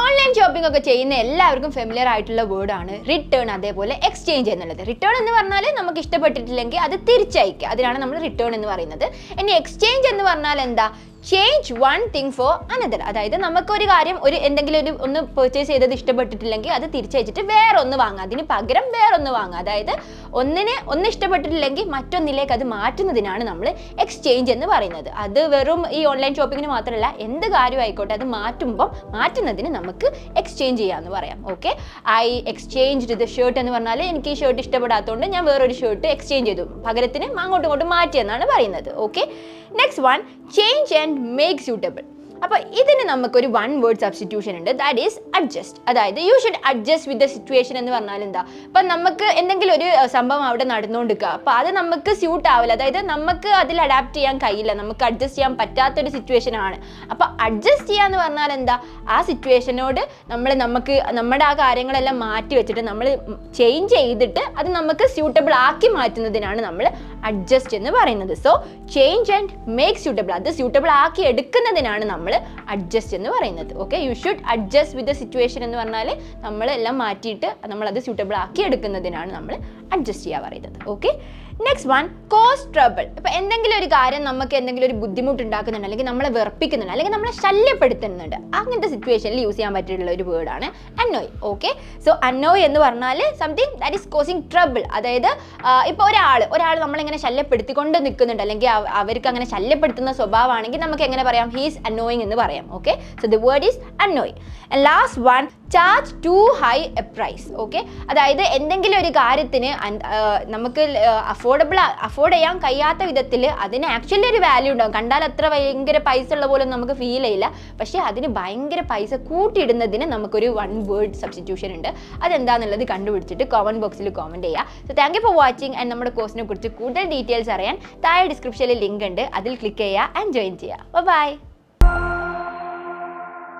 Online shopping ഒക്കെ ചെയ്യുന്ന എല്ലാവർക്കും ഫെമിലിയർ ആയിട്ടുള്ള വേർഡാണ് റിട്ടേൺ അതേപോലെ എക്സ്ചേഞ്ച് എന്നുള്ളത്. റിട്ടേൺ എന്ന് പറഞ്ഞാൽ നമുക്ക് ഇഷ്ടപ്പെട്ടിട്ടില്ലെങ്കിൽ അത് തിരിച്ചയക്കുക. അതിനാണ് നമ്മൾ റിട്ടേൺ എന്ന് പറയുന്നത്. ഇനി എക്സ്ചേഞ്ച് എന്ന് പറഞ്ഞാൽ എന്താ? Change one thing for another അതായത് നമുക്കൊരു കാര്യം ഒരു എന്തെങ്കിലും ഒരു ഒന്ന് പെർച്ചേസ് ചെയ്തത് ഇഷ്ടപ്പെട്ടിട്ടില്ലെങ്കിൽ അത് തിരിച്ചയച്ചിട്ട് വേറെ ഒന്ന് വാങ്ങുക അതിന് പകരം വേറെ ഒന്ന് വാങ്ങുക അതായത് ഒന്നിനെ ഒന്ന് ഇഷ്ടപ്പെട്ടിട്ടില്ലെങ്കിൽ മറ്റൊന്നിലേക്ക് അത് മാറ്റുന്നതിനാണ് നമ്മൾ എക്സ്ചേഞ്ച് എന്ന് പറയുന്നത്. അത് വെറും ഈ ഓൺലൈൻ ഷോപ്പിങ്ങിന് മാത്രമല്ല എന്ത് കാര്യം ആയിക്കോട്ടെ അത് മാറ്റുമ്പോൾ മാറ്റുന്നതിന് നമുക്ക് എക്സ്ചേഞ്ച് ചെയ്യാമെന്ന് പറയാം. Okay I exchange the shirt എന്ന് പറഞ്ഞാൽ എനിക്ക് ഈ ഷർട്ട് ഇഷ്ടപ്പെടാത്തതുകൊണ്ട് ഞാൻ വേറൊരു ഷർട്ട് എക്സ്ചേഞ്ച് ചെയ്തു. പകരത്തിന് അങ്ങോട്ടും ഇങ്ങോട്ടും മാറ്റിയെന്നാണ് പറയുന്നത്. Okay next one change and make suitable അപ്പോൾ ഇതിന് നമുക്കൊരു വൺ വേർഡ് സബ്സ്റ്റിറ്റ്യൂഷൻ ഉണ്ട്. ദാറ്റ് ഈസ് അഡ്ജസ്റ്റ് അതായത് you should adjust with the situation എന്ന് പറഞ്ഞാൽ എന്താ? ഇപ്പം നമുക്ക് എന്തെങ്കിലും ഒരു സംഭവം അവിടെ നടന്നുകൊണ്ടിരിക്കുക. അപ്പോൾ അത് നമുക്ക് സ്യൂട്ട് ആവില്ല. അതായത് നമുക്ക് അതിൽ അഡാപ്റ്റ് ചെയ്യാൻ കഴിയില്ല. നമുക്ക് അഡ്ജസ്റ്റ് ചെയ്യാൻ പറ്റാത്തൊരു സിറ്റുവേഷൻ ആണ്. അപ്പോൾ അഡ്ജസ്റ്റ് ചെയ്യുക ചെയ്യാന്ന് പറഞ്ഞാൽ എന്താ? ആ സിറ്റുവേഷനോട് നമ്മൾ നമുക്ക് നമ്മുടെ ആ കാര്യങ്ങളെല്ലാം മാറ്റി വെച്ചിട്ട് നമ്മൾ ചേഞ്ച് ചെയ്തിട്ട് അത് നമുക്ക് സ്യൂട്ടബിൾ ആക്കി മാറ്റുന്നതിനാണ് നമ്മൾ അഡ്ജസ്റ്റ് എന്ന് പറയുന്നത്. So change and make suitable അത് സ്യൂട്ടബിൾ ആക്കി എടുക്കുന്നതിനാണ് നമ്മൾ അഡ്ജസ്റ്റ് എന്ന് പറയുന്നത്. Okay you should adjust with the situation എന്ന് പറഞ്ഞാൽ നമ്മളെല്ലാം മാറ്റിയിട്ട് നമ്മളത് സ്യൂട്ടബിൾ ആക്കി എടുക്കുന്നതിനാണ് നമ്മൾ അഡ്ജസ്റ്റ് ചെയ്യാൻ പറയുന്നത്. Okay next one cause trouble ഇപ്പം എന്തെങ്കിലും ഒരു കാര്യം നമുക്ക് എന്തെങ്കിലും ഒരു ബുദ്ധിമുട്ട് ഉണ്ടാക്കുന്നുണ്ട് അല്ലെങ്കിൽ നമ്മളെ വെറുപ്പിക്കുന്നുണ്ട് അല്ലെങ്കിൽ നമ്മളെ ശല്യപ്പെടുത്തുന്നുണ്ട് അങ്ങനത്തെ സിറ്റുവേഷനിൽ യൂസ് ചെയ്യാൻ പറ്റിയിട്ടുള്ള ഒരു വേർഡാണ് അന്നോയ് ഓക്കെ സോ അന്നോയ് എന്ന് പറഞ്ഞാൽ something that is causing trouble അതായത് ഇപ്പോൾ ഒരാൾ ഒരാൾ നമ്മളിങ്ങനെ ശല്യപ്പെടുത്തിക്കൊണ്ട് നിൽക്കുന്നുണ്ട് അല്ലെങ്കിൽ അവർക്ക് അങ്ങനെ ശല്യപ്പെടുത്തുന്ന സ്വഭാവമാണെങ്കിൽ നമുക്ക് എങ്ങനെ പറയാം? ഹീസ് അന്നോയിങ് എന്ന് പറയാം okay so the word is annoying last one charge too high a price okay അതായത് എന്തെങ്കിലും ഒരു കാര്യത്തിന് നമുക്ക് അഫോർഡബിൾ അഫോർഡ് ചെയ്യാൻ കഴിയാത്ത വിധത്തിൽ അതിന് ആക്ച്വലി ഒരു വാല്യൂ ഉണ്ടാവും. കണ്ടാൽ അത്ര ഭയങ്കര പൈസ ഉള്ള പോലെ നമുക്ക് ഫീൽ ചെയ്യില്ല. പക്ഷേ അതിന് ഭയങ്കര പൈസ കൂട്ടിയിടുന്നതിന് നമുക്കൊരു വൺ വേർഡ് സബ്സ്റ്റിറ്റ്യൂഷൻ ഉണ്ട്. അതെന്താണെന്നുള്ളത് കണ്ടുപിടിച്ചിട്ട് കോമന്റ് ബോക്സിൽ കോമന്റ് ചെയ്യുക so thank you for watching and നമ്മുടെ കോഴ്സിനെ കുറിച്ച് കൂടുതൽ ഡീറ്റെയിൽസ് അറിയാൻ താഴെ ഡിസ്ക്രിപ്ഷനിൽ ലിങ്ക് ഉണ്ട്. അതിൽ ക്ലിക്ക് ചെയ്യുക ആൻഡ് ജോയിൻ ചെയ്യുക. By